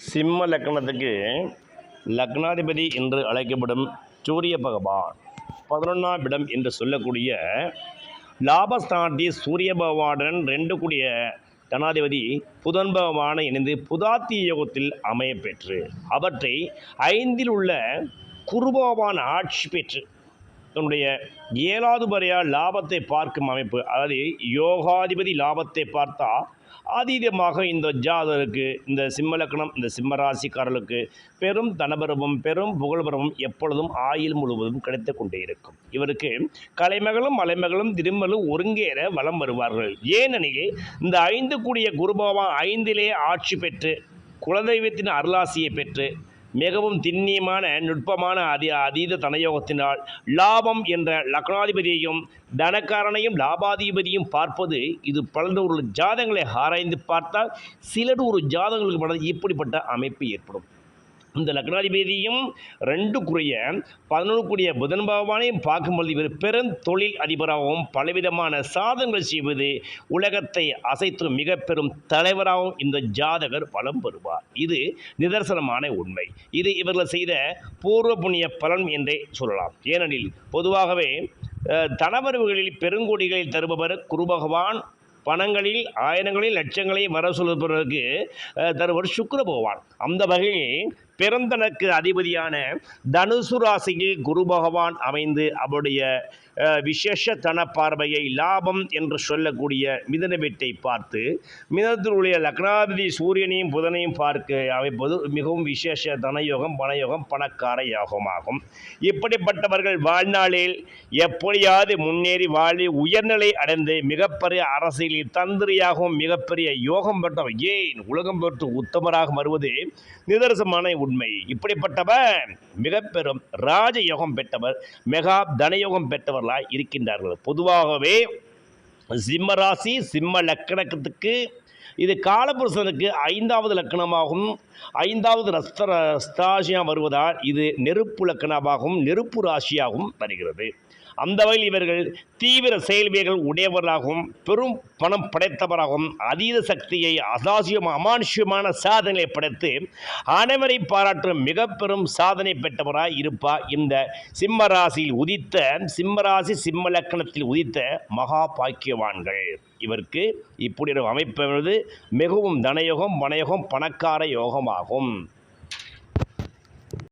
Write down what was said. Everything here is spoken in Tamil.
சிம்ம லக்னத்துக்கு லக்னாதிபதி என்று அழைக்கப்படும் சூரிய பகவான் பதினொன்றாம் இடம் என்று சொல்லக்கூடிய லாபஸ்தானத்தி சூரிய பகவானுடன் ரெண்டு கூடிய தனாதிபதி புதன் பகவானை இணைந்து புதாத்திய யோகத்தில் அமைய பெற்று அவற்றை ஐந்தில் உள்ள குருபகவான் ஆட்சி பெற்று தன்னுடைய ஏழாவது முறையாக லாபத்தை பார்க்கும் அமைப்பு அதாவது யோகாதிபதி லாபத்தை பார்த்தா அதீதமாக இந்த ஜாதருக்கு இந்த சிம்மலக்கணம் இந்த சிம்மராசிக்காரர்களுக்கு பெரும் தனபரமும் பெரும் புகழ்பரமும் எப்பொழுதும் ஆயுள் முழுவதும் கிடைத்து கொண்டே இருக்கும். இவருக்கு கலைமகளும் மலைமகளும் திருமலும் ஒருங்கேற வலம் வருவார்கள். ஏனெனில் இந்த ஐந்து கூடிய குருபகவான் ஐந்திலே ஆட்சி பெற்று குலதெய்வத்தின் அருளாசியை பெற்று மிகவும் திண்ணியமான நுட்பமான அதி அதீத தனயோகத்தினால் லாபம் என்ற லக்னாதிபதியையும் தனக்காரனையும் லாபாதிபதியும் பார்ப்பது இது வளர்ந்த ஒரு ஜாதங்களை ஆராய்ந்து பார்த்தால் சிலர் ஒரு ஜாதகங்களுக்கு இப்படிப்பட்ட அமைப்பு ஏற்படும். இந்த லக்னாதிபதியும் ரெண்டு குறைய பதினொன்று கூடிய புதன் பகவானையும் பார்க்கும்பொழுது இவர் பெரும் தொழில் அதிபராகவும் பலவிதமான சாதனைகள் செய்வது உலகத்தை அசைத்து மிக பெரும் தலைவராகவும் இந்த ஜாதகர் பலம் பெறுவார். இது நிதர்சனமான உண்மை. இது இவர்கள் செய்த பூர்வ புண்ணிய பலன் என்றே சொல்லலாம். ஏனெனில் பொதுவாகவே அஹ், தனவரவுகளில் பெருங்கொடிகளில் தருபவர் குரு பகவான் பணங்களில் ஆயிரங்களில் லட்சங்களை வர சொல்வதற்கு தருவர் சுக்கர பகவான். அந்த வகையில் பிறந்தனுக்கு அதிபதியான தனுசு ராசியில் குரு பகவான் அமைந்து அவருடைய விசேஷ தன பார்வையை லாபம் என்று சொல்லக்கூடிய மிதன வீட்டை பார்த்து மிதனத்தினுடைய லக்னாதிபதி சூரியனையும் புதனையும் பார்க்க அமைப்பது மிகவும் விசேஷ தனயோகம் பணயோகம் பணக்கார யோகமாகும் இப்படிப்பட்டவர்கள் வாழ்நாளில் எப்படியாவது முன்னேறி வாழி உயர்நிலை அடைந்து மிகப்பெரிய அரசியலில் தந்திரியாகவும் மிகப்பெரிய யோகம் பெற்றவர் ஏன்? உலகம் பெற்று உத்தமராக வருவது நிதர்சமான உண்மை. இப்படிப்பட்டவர் மிக பெரும் ராஜயோகம் பெற்றவர் மெகா தனயோகம் பெற்றவர்களாக இருக்கின்றார்கள். பொதுவாகவே சிம்ம ராசி சிம்ம லக்கணத்துக்கு இது காலபுருஷனுக்கு ஐந்தாவது லக்கணமாகவும் ஐந்தாவது ரஸ்த ரஸ்தாசியாக வருவதால் இது நெருப்பு லக்கணமாகவும் நெருப்பு ராசியாகவும் வருகிறது. அந்த வகையில் இவர்கள் தீவிர செயல்வியர்கள் உடையவராகவும் பெரும் பணம் படைத்தவராகவும் அதீத சக்தியை அசாசியம் அமானுஷ்யமான சாதனைகளை படைத்து அனைவரை பாராட்டும் மிக பெரும் சாதனை பெற்றவராய் இருப்பார் இந்த சிம்மராசியில் உதித்த சிம்மராசி சிம்ம லக்கணத்தில் உதித்த மகா பாக்கியவான்கள் இவருக்கு இப்படி ஒரு அமைப்பு என்பது மிகவும் தனயோகம் வனயோகம் பணக்கார யோகமாகும்.